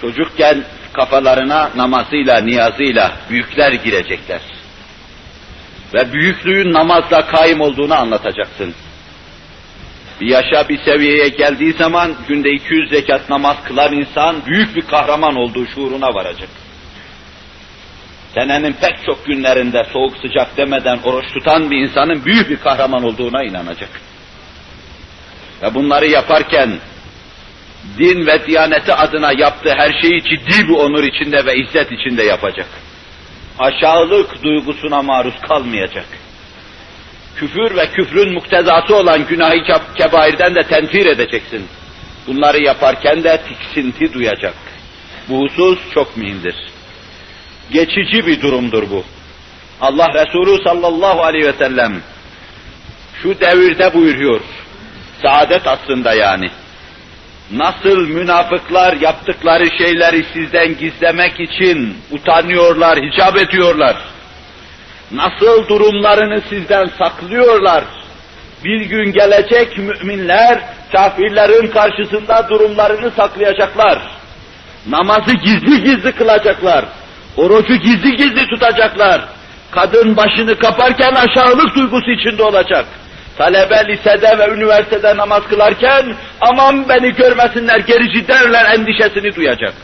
Çocukken kafalarına namazıyla, niyazıyla büyükler girecekler. Ve büyüklüğün namazla kaim olduğunu anlatacaksın. Bir yaşa bir seviyeye geldiği zaman günde 200 zekat namaz kılan insan büyük bir kahraman olduğu şuuruna varacak. Senenin pek çok günlerinde soğuk sıcak demeden oruç tutan bir insanın büyük bir kahraman olduğuna inanacak. Ve bunları yaparken din ve diyaneti adına yaptığı her şeyi ciddi bir onur içinde ve izzet içinde yapacak. Aşağılık duygusuna maruz kalmayacak. Küfür ve küfrün muktezası olan günahı kebairden de tenfir edeceksin. Bunları yaparken de tiksinti duyacak. Bu husus çok mühimdir. Geçici bir durumdur bu. Allah Resulü sallallahu aleyhi ve sellem şu devirde buyuruyor. Saadet aslında yani. Nasıl münafıklar yaptıkları şeyleri sizden gizlemek için utanıyorlar, hicap ediyorlar. Nasıl durumlarını sizden saklıyorlar. Bir gün gelecek müminler kafirlerin karşısında durumlarını saklayacaklar. Namazı gizli gizli kılacaklar. Orucu gizli gizli tutacaklar. Kadın başını kaparken aşağılık duygusu içinde olacak. Talebe lisede ve üniversitede namaz kılarken aman beni görmesinler gerici derler endişesini duyacak.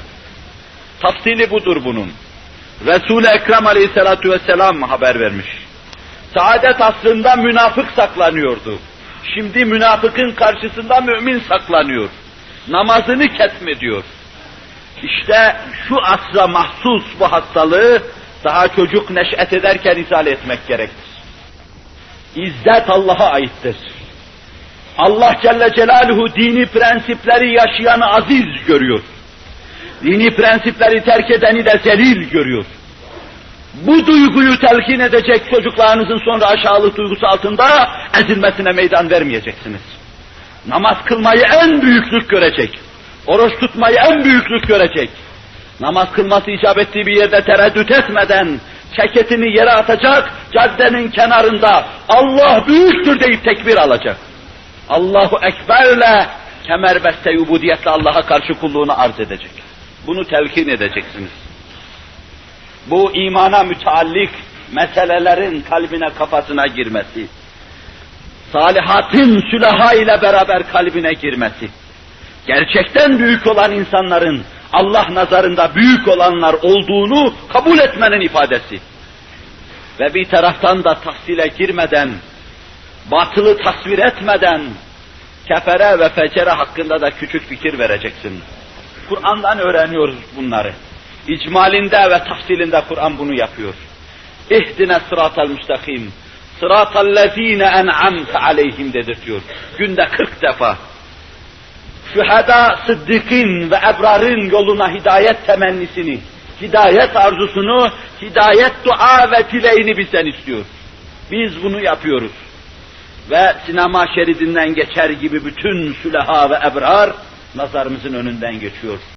Tafsili budur bunun. Resul-i Ekrem aleyhissalatu vesselam haber vermiş. Saadet aslında münafık saklanıyordu. Şimdi münafıkın karşısında mümin saklanıyor. Namazını kesmediyor. İşte şu asra mahsus bu hastalığı daha çocuk neş'et ederken izale etmek gerektir. İzzet Allah'a aittir. Allah Celle Celaluhu dini prensipleri yaşayanı aziz görüyor. Dini prensipleri terk edeni de zelil görüyor. Bu duyguyu telkin edecek çocuklarınızın sonra aşağılık duygusu altında ezilmesine meydan vermeyeceksiniz. Namaz kılmayı en büyüklük görecek. Oruç tutmayı en büyüklük görecek. Namaz kılması icap ettiği bir yerde tereddüt etmeden ceketini yere atacak, caddenin kenarında Allah büyüktür deyip tekbir alacak. Allahu Ekber'le kemerbeste ubudiyetle Allah'a karşı kulluğunu arz edecek. Bunu telkin edeceksiniz. Bu imana müteallik meselelerin kalbine kafasına girmesi, salihatın sülaha ile beraber kalbine girmesi, gerçekten büyük olan insanların Allah nazarında büyük olanlar olduğunu kabul etmenin ifadesi. Ve bir taraftan da tahsile girmeden, batılı tasvir etmeden, kefere ve fecere hakkında da küçük fikir vereceksin. Kur'an'dan öğreniyoruz bunları. İcmalinde ve tahsilinde Kur'an bunu yapıyor. İhdine sıratel müstakim, sıratel lezine en'amte aleyhim dedirtiyor. Günde 40 defa şüheda, sıddıkın ve ebrarın yoluna hidayet temennisini, hidayet arzusunu, hidayet dua ve dileğini bizden istiyor. Biz bunu yapıyoruz. Ve sinema şeridinden geçer gibi bütün süleha ve ebrar nazarımızın önünden geçiyor.